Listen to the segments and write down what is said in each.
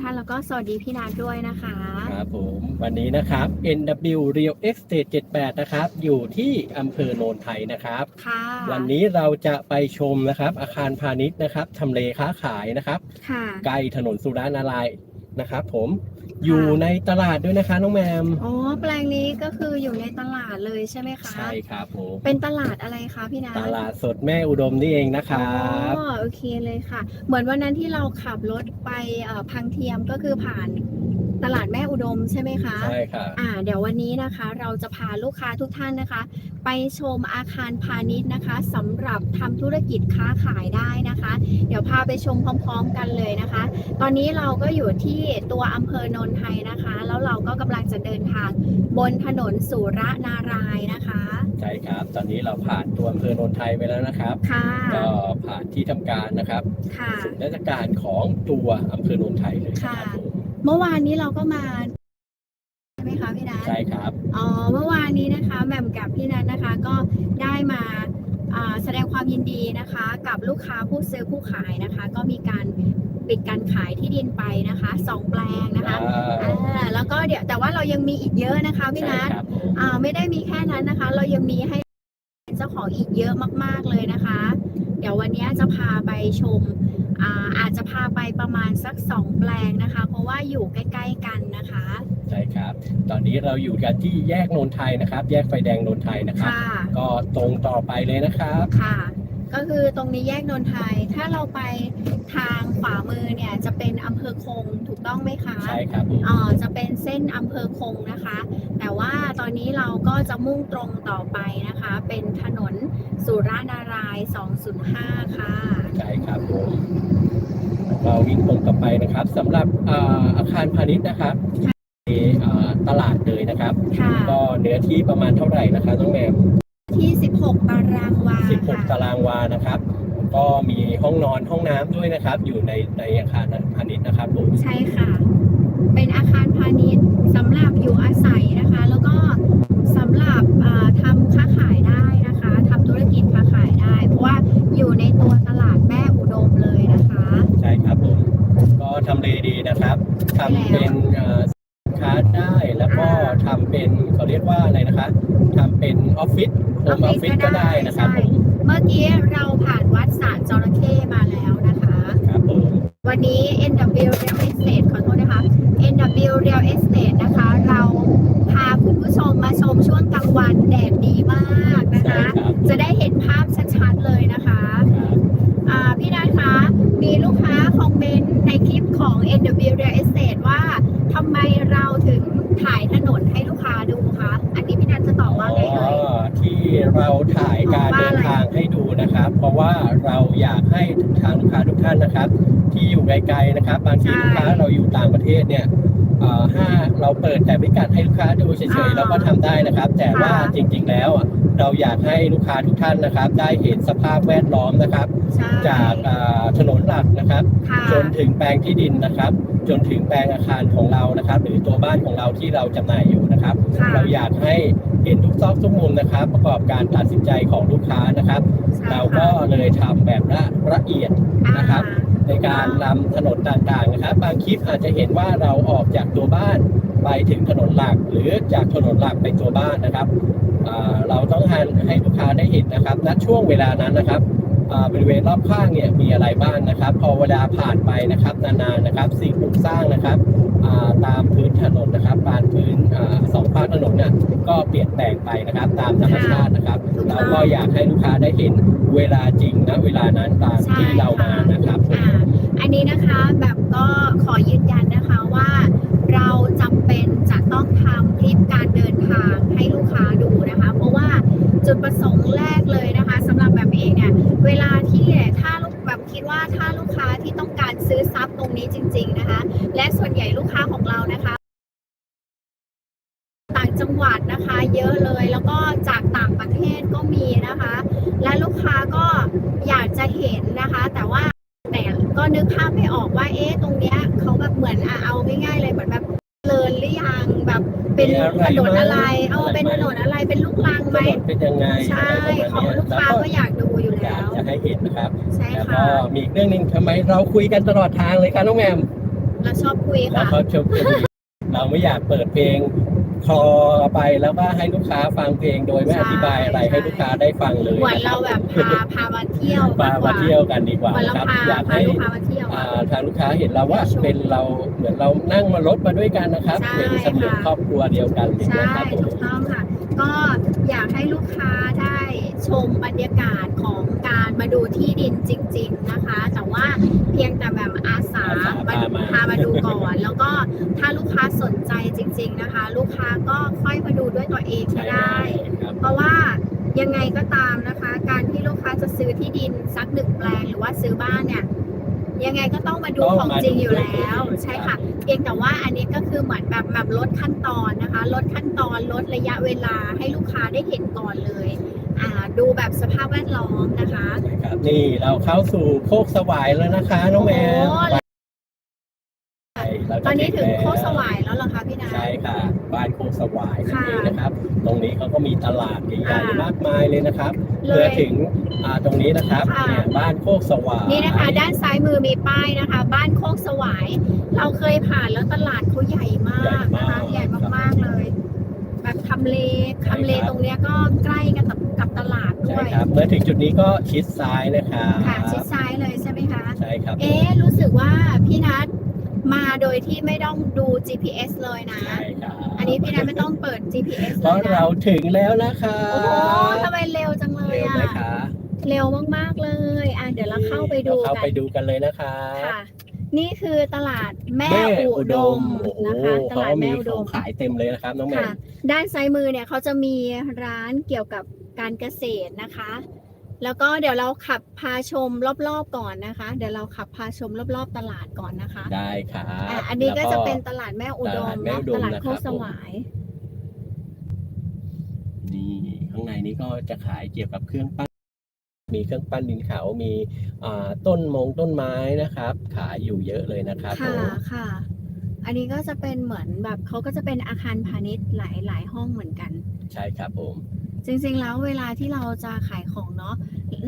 ท่านแล้วก็สวัสดีพี่นัทด้วยนะคะ ครับผมวันนี้นะครับ NW Real Estate 78 นะครับ อยู่ที่อำเภอโนนไทยนะครับ ค่ะวันนี้เราจะไปชมนะครับ อาคารพาณิชย์นะครับทำเลค้าขายนะครับ ค่ะ ใกล้ถนนสุรานารายณ์นะครับ ผม อยู่ในตลาดด้วยนะคะน้องแมมอ๋อแปลงนี้ก็คืออยู่ในตลาดเลยใช่ไหมคะใช่ครับผมเป็นตลาดอะไรคะพี่นัทตลาดสดแม่อุดมนี่เองนะครับอ๋อโอเคเลยค่ะ เหมือนวันนั้นที่เราขับรถไปเอ่อพังเทียมก็คือผ่าน ตลาดแม่อุดมใช่ไหมคะใช่ครับอ่าเดี๋ยววันนี้นะคะ เราจะพาลูกค้าทุกท่านนะคะ ไปชมอาคารพาณิชย์นะคะสำหรับทำธุรกิจค้าขายได้นะคะ เดี๋ยวพาไปชมพร้อม ๆ กันเลยนะคะ ตอนนี้เราก็อยู่ที่ตัวอำเภอโนนไทยนะคะ แล้วเราก็กำลังจะเดินทางบนถนนสุรนารายณ์นะคะใช่ครับ ตอนนี้เราผ่านตัวอำเภอโนนไทยไปแล้วนะครับค่ะก็ผ่านที่ทำการนะครับค่ะศูนย์ราชการของตัวอำเภอโนนไทยเลยนะครับผม เมื่อวานนี้เราก็มาใช่ไหมคะพี่นัทใช่ครับ อ๋อเมื่อวานนี้นะคะแหม่มกับพี่นัทนะคะก็ได้มาอ่าแสดงความยินดีนะคะ กับลูกค้าผู้ซื้อผู้ขายนะคะ ก็มีการปิดการขายที่ดินไปนะคะสองแปลงนะคะอ่าแล้วก็เดี๋ยวแต่ว่าเรายังมีอีกเยอะนะคะพี่ใช่นัทครับผมอ่าไม่ได้มีแค่นั้นนะคะ เรายังมีให้ เจ้าของอีกเยอะมาก ๆเลยนะคะ เดี๋ยววันนี้จะพาไปชมอ่าอาจจะพาไปประมาณสักสองแปลงนะคะ เพราะว่าอยู่ใกล้ ๆ กันนะคะ ใช่ครับ ตอนนี้เราอยู่กันที่แยกโนนไทยนะครับ แยกไฟแดงโนนไทยนะครับ ค่ะ ก็ตรงต่อไปเลยนะครับ ค่ะ ก็คือตรงนี้แยกนนทไทยถ้าเราไปทางขวามือเนี่ยจะเป็นอำเภอคงถูกต้องไหมคะใช่ครับผมอ๋อจะเป็นเส้นอำเภอคงนะคะ แต่ว่าตอนนี้เราก็จะมุ่งตรงต่อไปนะคะ เป็นถนนสุรานารายณ์205 ค่ะ ใช่ครับผมเราวิ่งตรงต่อไปนะครับสำหรับอ่าอาคารพาณิชย์นะครับในอ่าตลาดเลยนะครับ ค่ะ ก็เนื้อที่ประมาณเท่าไหร่นะครับน้องแมมที่ 16 ตารางวาค่ะ16 ตารางวานะครับ ก็มีห้องนอนห้องน้ำด้วยนะครับ อยู่ในในอาคารพาณิชย์นะครับผม ใช่ค่ะ เป็นอาคารพาณิชย์สำหรับอยู่อาศัยนะคะ แล้วก็สำหรับอ่าทำค้าขายได้นะคะทำธุรกิจค้าขายได้ เพราะว่าอยู่ในตัวตลาดแม่อุดมเลยนะคะ ใช่ครับผมก็ทำเลดีนะครับทำเป็นเอ่อสินค้าได้แล้วก็ทำเป็นเขาเรียกว่าอะไรนะคะทำเป็นออฟฟิศโฮมออฟฟิศก็ได้นะครับผม เมื่อกี้เราผ่านวัดสารจระเข้มาแล้วนะคะ ครับผม วันนี้ NW Real Estate ขอโทษนะคะ NW Real Estate นะคะ เราพาคุณผู้ชมมาชมช่วงกลางวันแดดดีมากนะใช่คะครับจะได้เห็นภาพชัดๆเลยนะคะครับอ่าพี่นัทคะ มีลูกค้าคอมเมนต์ในคลิปของ NW Real Estate ว่าทำไมเราถึงถ่ายถนนให้ลูกค้าดูคะ อันนี้พี่นัทจะตอบว่าไงเอ่ยอ๋อที่เราถ่ายการเดินทางให้ดูนะครับ เพราะว่า ไกลๆนะครับ บางทีใช่ลูกค้าเราอยู่ต่างประเทศเนี่ยเอ่อถ้าเราเปิดแต่พิกัดให้ลูกค้าดูเฉอ่ายๆเราก็ทำได้นะครับ แต่ว่าค่ะจริงๆแล้วอะเราอยากให้ลูกค้าทุกท่านนะครับ ได้เห็นสภาพแวดล้อมนะครับใช่จากอ่าถนนหลักนะครับค่ะจนถึงแปลงที่ดินนะครับ จนถึงแปลงอาคารของเรานะครับ หรือตัวบ้านของเราที่เราจำหน่ายอยู่นะครับค่ะเราอยากให้เห็นทุกซอกทุกมุมนะครับ ประกอบการตัดสินใจของลูกค้านะครับใช่เราก็เลยทำแบบละละเอียดอ่านะครับ ในการนำถนนต่างๆนะครับ บางคลิปอาจจะเห็นว่าเราออกจากตัวบ้านไปถึงถนนหลัก หรือจากถนนหลักไปตัวบ้านนะครับ เราต้องให้ลูกค้าได้เห็นนะครับณช่วงเวลานั้นนะครับ บริเวณรอบข้างเนี่ยมีอะไรบ้างนะครับ พอเวลาผ่านไปนะครับนานๆนะครับสิ่งปลูกสร้างนะครับอ่าตามพื้นถนนนะครับบานพื้นอาสองข้างถนนเนี่ยก็เปลี่ยนแปลงไปนะครับตามธรรมชาตินะครับเราก็อยากให้ลูกค้าได้เห็นเวลาจริงนะเวลานั้นตามที่เรามานะครับอ่าอันนี้นะคะแบบก็ขอยืนยันนะคะว่าเราจำเป็นจะต้องทำคลิปการเดินทางให้ลูกค้าดูนะคะ เพราะว่า จุดประสงค์แรกเลยนะคะสำหรับแบบเองเนี่ยเวลาที่ถ้าลูกแบบคิดว่าถ้าลูกค้าที่ต้องการซื้อทรัพย์ตรงนี้จริง ๆนะคะ และส่วนใหญ่ลูกค้าของเรานะคะ ต่างจังหวัดนะคะ เยอะเลยแล้วก็จากต่างประเทศก็มีนะคะ และลูกค้าก็อยากจะเห็นนะคะ แต่ว่าแต่ก็นึกภาพไม่ออกว่าเอ๊ะตรงเนี้ยเขาแบบเหมือนอะเอาง่ายๆเลยเหมือนแบบเลินหรือยังแบบเป็นมีอะไรถนนอะไรไหมเออเป็นถนนอะไรเป็นลูกรัง ถไหมนนเป็นยังไงใช่อะไรประของมาณลูกเนี้ยค้าแล้วก็อยากดูอยู่อยาแล้กวจะให้เห็นนะครับใช่แล้วค่ะก็มีอีกเรื่องหนึ่งทำไมเราคุยกันตลอดทางเลยครับน้องแมม เราชอบคุยแล้วค่ะ เขาชมเพลงเราไม่อยากเปิดเพลงคลอไปแล้วก็ให้ลูกค้าฟังเพลงโดยไม่ใช่อธิบายอะไรใช่ ให้ลูกค้าได้ฟังเลยเหมือนนะคเราบแบบพาพามาเที่ยวมามากกมาว่าเที่ยวกันดีกว่าเหมือนเรานะครับ พาอยากพาให้ลูกค้ามาเที่ยว อ่าอะทางลูกค้าเห็นเราว่าเป็นเราเหมือนเรานั่งมารถมาด้วยกันนะครับ ใช่เป็นเสมือนค่ะ ครอบครัวเดียวกันอย่างใช่นี้ยครับผมถูกต้องค่ะ ก็อยากให้ลูกค้าได้ชมบรรยากาศของการมาดูที่ดินจริง ๆนะคะ แต่ว่าเพียงแต่แบบอาสาอาสามาพามาพามาดูก่อน แล้วก็ถ้าลูกค้าสนใจจริง ๆนะคะ ลูกค้าก็ค่อยมาดูด้วยตัวเองก็ใช่ได้ครับเพราะว่ายังไงก็ตามนะคะ การที่ลูกค้าจะซื้อที่ดินสักหนึ่งแปลงหรือว่าซื้อบ้านเนี่ย ยังไงก็ต้องมาดูต้องของมาจริงดูอยู่ด้วยแล้วตัวเองใช่ค่ะ เพียงแต่ว่าอันนี้ก็คือเหมือนแบบแบบลดขั้นตอนนะคะ ลดขั้นตอนลดระยะเวลาให้ลูกค้าได้เห็นก่อนเลยอ่าดูแบบสภาพแวดล้อมนะคะนะครับนี่เราเข้าสู่โคกสวายแล้วนะคะน้องแมวโอ้ไปเราจะตอนนี้ถึงแล้วโคกสวายแล้วเหรอคะพี่นา ใช่ค่ะ บ้านโคกสวายนั่นค่ะเองนะครับ ตรงนี้เขาก็มีตลาดใหญ่อ่าๆมากมายเลยนะครับเลเพื่อยถึงอ่าตรงนี้นะครับค่ะเนี่ยบ้านโคกสวายนี่นะคะ ด้านซ้ายมือมีป้ายนะคะ บ้านโคกสวาย เราเคยผ่านแล้วตลาดเขาใหญ่มากนะคะ ใหญ่มากๆเลย แบบทำเลทำเลตรงเนี้ยก็ใกล้กันกับกับตลาดด้ใช่วย ครับเมื่อถึงจุดนี้ก็ชิดซ้ายนะครับค่ะชิดซ้ายเลยใช่ไหมคะ ใช่ครับ เอ๊ะรู้สึกว่าพี่นัทมาโดยที่ไม่ต้องดู GPS เลยนะ ใช่ครับอันนี้พี่นัทไม่ต้องเปิด GPS เพเลราะยนะเราถึงแล้วนะคะโอ้โหทำไมเร็วจังเลยเร็วอะไหมคะเร็วมากๆเลย อะเดี๋ยวเราเข้าไปดูเราเข้ากัไปนดูกันเลยนะคะ ค่ะ นี่คือตลาดแม่แม่อุอุดดมมโอ้โหนะคะตเขาลาดมีแม่อุขดองม ขายเต็มเลยนะครับน้องแมค่ะนด้านซ้ายมือเนี่ยเขาจะมีร้านเกี่ยวกับการเกษตรนะคะ แล้วก็เดี๋ยวเราขับพาชมรอบๆก่อนนะคะ เดี๋ยวเราขับพาชมรอบๆตลาดก่อนนะคะได้ค่ะอะ อันนี้ก็จะเป็นตลาดแม่อุดมตลาดแม่เนาะอุดมตลาดนะครับโคกสวายนี่ข้างในนี้ก็จะขายเกี่ยวกับเครื่องปั้น มีเครื่องปั้นดินเขามีอ่าต้นมงต้นไม้นะครับ ขายอยู่เยอะเลยนะครับผค่ะมค่ะ อันนี้ก็จะเป็นเหมือนแบบเขาก็จะเป็นอาคารพาณิชย์หลายหลายห้องเหมือนกัน ใช่ครับผม จริงๆแล้วเวลาที่เราจะขายของเนาะ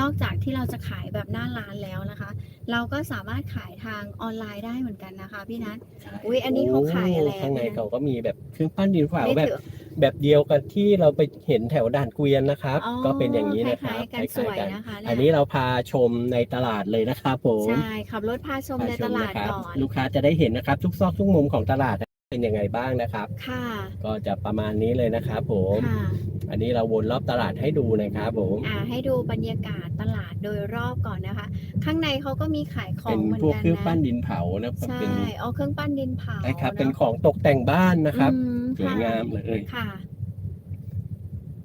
นอกจากที่เราจะขายแบบหน้าร้านแล้วนะคะ เราก็สามารถขายทางออนไลน์ได้เหมือนกันนะคะ พี่นัทอุ๊ยอันนี้เขาขายอะไรอะข้างในเนี่ยเขาก็มีแบบเครื่องปั้นดินเผานี่แบบถือแบบเดียวกันที่เราไปเห็นแถวด่านเกวียนนะครับอ๋อก็เป็นอย่างนี้นะคครัล้าบยๆกันสวยนะคะเยอันนี้เราพาชมในตลาดเลยนะครับผมใช่ขับรถพาชมในพาตลาดนะครับก่อนลูกค้าจะได้เห็นนะครับ ทุกซอกทุกมุมของตลาด เป็นยังไงบ้างนะครับ ค่ะ ก็จะประมาณนี้เลยนะครับผม ค่ะ อันนี้เราวนรอบตลาดให้ดูนะครับผม อ่า ให้ดูบรรยากาศตลาดโดยรอบก่อนนะคะ ข้างในเขาก็มีขายขอเป็งนเหมือนพวกกันเครื่องนะปั้นดินเผานะครับใช่เป็นเอาเครื่องปั้นดินเผาใช่ครับอะเป็นของตกแต่งบ้านนะครับ อืมสวยงามเลย ค่ะ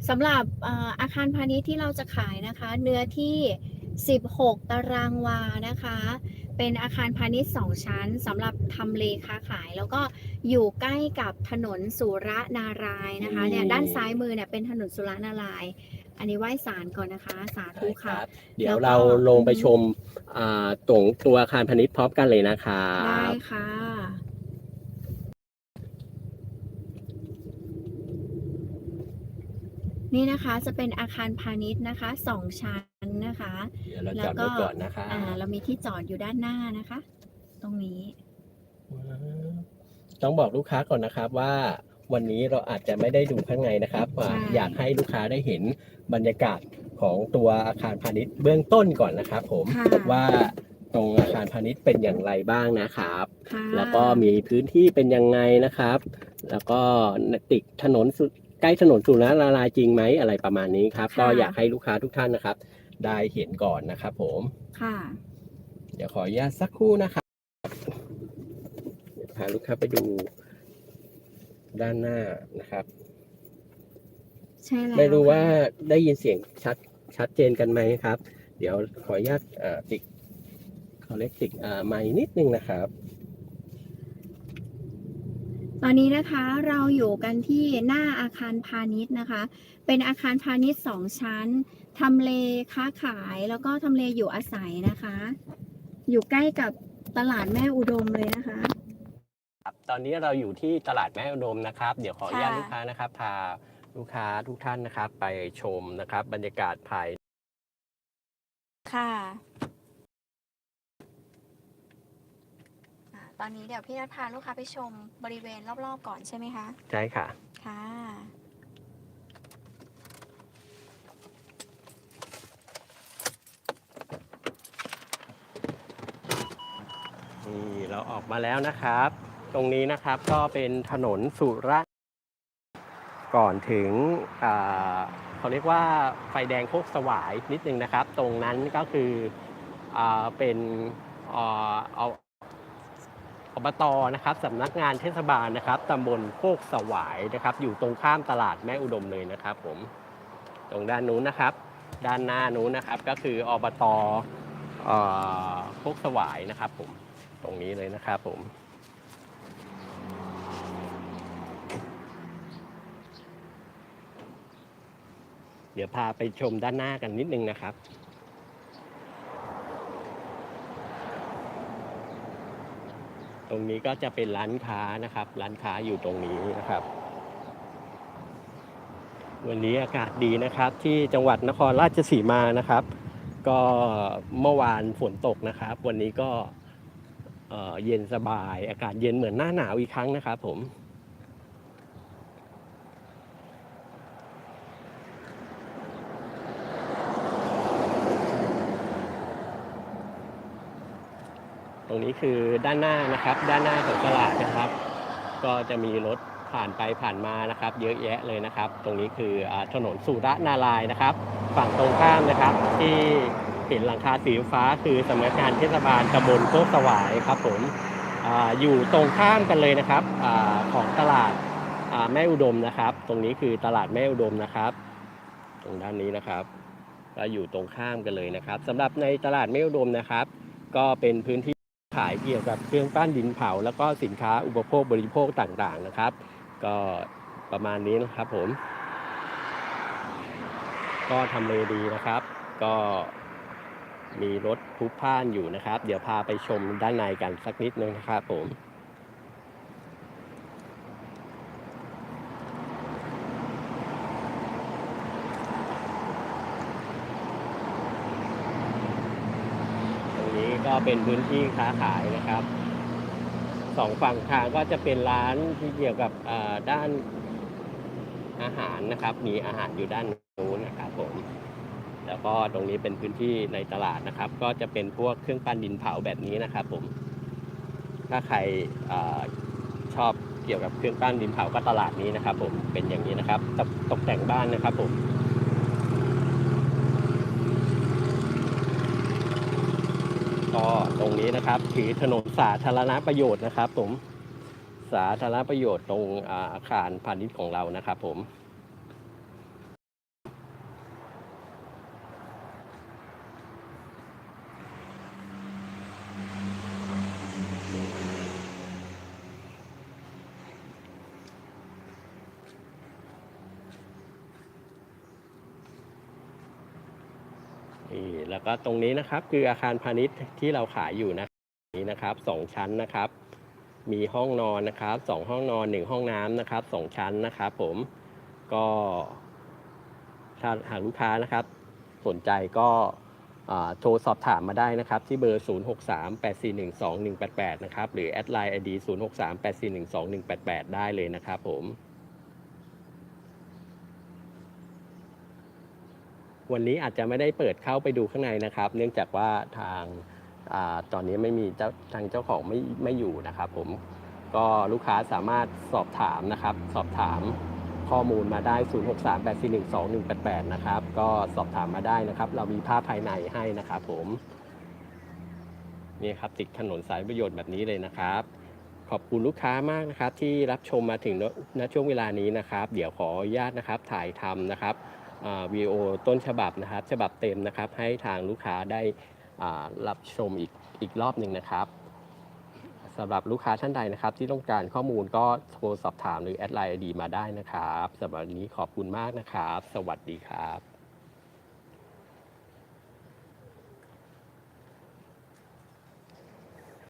สำหรับเอ่ออาคารพาณิชย์ที่เราจะขายนะคะ เนื้อที่ 16 ตารางวานะคะ เป็นอาคารพาณิชย์2ชั้นสำหรับทำเลค้าขาย แล้วก็อยู่ใกล้กับถนนสุรนารายณ์นะคะเนี่ยด้านซ้ายมือเนี่ยเป็นถนนสุรนารายณ์อันนี้ไหว้ศาลก่อนนะคะ สาธุใช่คค่ะรับเดี๋ยวแล้วก็เราลงไปชมอ่าตรงตัวอาคารพาณิชย์พร้อมกันเลยนะครัได้บค่ะ นี่นะคะจะเป็นอาคารพาณิชย์นะคะสองชั้นนะคะ เดี๋ยวเราแล้จวอดก็รถก่อนนะคะอ่า เรามีที่จอดอยู่ด้านหน้านะคะ ตรงนี้ ต้องบอกลูกค้าก่อนนะครับว่าวันนี้เราอาจจะไม่ได้ดูข้างในนะครับอ่าใช่ อยากให้ลูกค้าได้เห็นบรรยากาศของตัวอาคารพาณิชย์เบื้องต้นก่อนนะครับผมค่ะว่าตรงอาคารพาณิชย์เป็นอย่างไรบ้างนะครับ ค่ะแล้วก็มีพื้นที่เป็นยังไงนะครับ แล้วก็ติดถนนสุ ใกล้ถนนสุรนาลายณ์จริงไหมอะไรประมาณนี้ครับก็อยากให้ลูกค้าทุกท่านนะครับ ได้เห็นก่อนนะครับผม ค่ะ เดี๋ยวขออนุญาตสักครู่นะครับเดี๋ยวพาลูกค้าไปดูด้านหน้านะครับ ใช่แล้วไม่รู้ว่าค่ะได้ยินเสียงชัดชัดเจนกันไหมครับ เดี๋ยวขออนุญาตเอ่อติดเขาเรียกติดอ่าไม้นิดนึงนะครับ ตอนนี้นะคะเราอยู่กันที่หน้าอาคารพาณิชย์นะคะ เป็นอาคารพาณิชย์สองชั้นทำเลค้าขายแล้วก็ทำเลอยู่อาศัยนะคะ อยู่ใกล้กับตลาดแม่อุดมเลยนะคะ ครับตอนนี้เราอยู่ที่ตลาดแม่อุดมนะครับ เดี๋ยวขออนุญาตค่ะ ลูกค้านะครับ พาลูกค้าทุกท่านนะครับ ไปชมนะครับ บรรยากาศภาย ค่ะ ต ต อนนี้เดี๋ยวพี่นัทพาลูกค้าไปชมบริเวณรอบๆก่อนใช่ไหมคะ ใช่ค่ะ ค่ะ นี่เราออกมาแล้วนะครับ ตรงนี้นะครับก็เป็นถนนสุระก่อนถึงอ่าเขาเรียกว่าไฟแดงโคกสวายนิดนึงนะครับ ตรงนั้นก็คืออ่าเป็นอ่าเอา อบตนะครับสำนักงานเทศบาลนะครับตำบลโคกสวายนะครับ อยู่ตรงข้ามตลาดแม่อุดมเลยนะครับผมตรงด้านนู้นนะครับ ด้านหน้านู้นนะครับก็คืออบตอโคกสวายนะครับผมตรงนี้เลยนะครับผมเดี๋ยวพาไปชมด้านหน้ากันนิดนึงนะครับ รงนี้ก็จะเป็นร้านค้านะครับ ร้านค้าอยู่ตรงนี้นะครับ วันนี้อากาศดีนะครับ ที่จังหวัดนครราชสีมานะครับ ก็เมื่อวานฝนตกนะครับ วันนี้ก็เอ่อเย็นสบาย อากาศเย็นเหมือนหน้าหนาวอีกครั้งนะครับผม นี้คือด้านหน้านะครับ ด้านหน้าของตลาดนะครับ ก็จะมีรถผ่านไปผ่านมานะครับ เยอะแยะเลยนะครับ ตรงนี้คืออถนนสุรนารายนะครับ ฝั่งตรงข้ามนะครับ ที่เห็นหลังคาสีฟ้าคือสำนักงานเทศบาลตำบลโคกสวายครับผมออยู่ตรงข้ามกันเลยนะครับอของตลาดแม่อุดมนะครับ ตรงนี้คือตลาดแม่อุดมนะครับ ตรงด้านนี้นะครับก็อยู่ตรงข้ามกันเลยนะครับสำหรับในตลาดแม่อุดมนะครับ ก็เป็นพื้นที่ ขายเกี่ยวกับเครื่องปั้นดินเผา แล้วก็สินค้าอุปโภคบริโภคต่างๆนะครับ ก็ประมาณนี้นะครับผม ก็ทำเลดีนะครับ ก็มีรถพุกพล่านอยู่นะครับ เดี๋ยวพาไปชมด้านในกันสักนิดนึงนะครับผม ตรงนี้ ก็เป็นพื้นที่ค้าขายนะครับสองฝั่งทางก็จะเป็นร้านที่เกี่ยวกับด้านอาหารนะครับ มีอาหารอยู่ด้านนู้นนะครับผม แล้วก็ตรงนี้เป็นพื้นที่ในตลาดนะครับ ก็จะเป็นพวกเครื่องปั้นดินเผาแบบนี้นะครับ ผม ถ้าใครอชอบเกี่ยวกับเครื่องปั้นดินเผาก็ตลาดนี้นะครับ ผมเป็นอย่างนี้นะครับตกแต่งบ้านนะครับ ผม ก็ต รงนี้นะครับ ถือถนนสาธารณประโยชน์นะครับ ผม สาธารณประโยชน์ตรงอาคารพาณิชย์ของเรานะครับ ผม นี่แล้วก็ตรงนี้นะครับคืออาคารพาณิชย์ที่เราขายอยู่นะนี้นะครับสองชั้นนะครับ มีห้องนอนนะครับสองห้องนอนหนึ่งห้องน้ำนะครับสองชั้นนะครับ ผมก็ถ้าหากลูกค้านะครับ สนใจก็โทรสอบถามมาได้นะครับ ที่เบอร์ 0638412188 นะครับ หรือแอดไลน์ ID 0638412188 ได้เลยนะครับผม วันนี้อาจจะไม่ได้เปิดเข้าไปดูข้างในนะครับ เนื่องจากว่าทางอาตอนนี้ไม่มีเจ้าทางเจ้าของไม่ไม่อยู่นะครับ ผมก็ลูกค้าสามารถสอบถามนะครับ สอบถามข้อมูลมาได้ 0638412188 นะครับ ก็สอบถามมาได้นะครับ เรามีภาพภายในให้นะครับผมนี่ครับติดถนนสายประโยชน์แบบนี้เลยนะครับ ขอบคุณลูกค้ามากนะครับ ที่รับชมมาถึงณณช่วงเวลานี้นะครับ เดี๋ยวขออนุญาตนะครับถ่ายทำนะครับ วีโอต้นฉบับนะครับ ฉบับเต็มนะครับ ให้ทางลูกค้าได้รับชมอีกอีกรอบหนึ่งนะครับสำหรับลูกค้าท่านใดนะครับ ที่ต้องการข้อมูลก็โทรสอบถามหรือแอดไลน์ดีมาได้นะครับสำหรับวันนี้ขอบคุณมากนะครับ สวัสดีครับ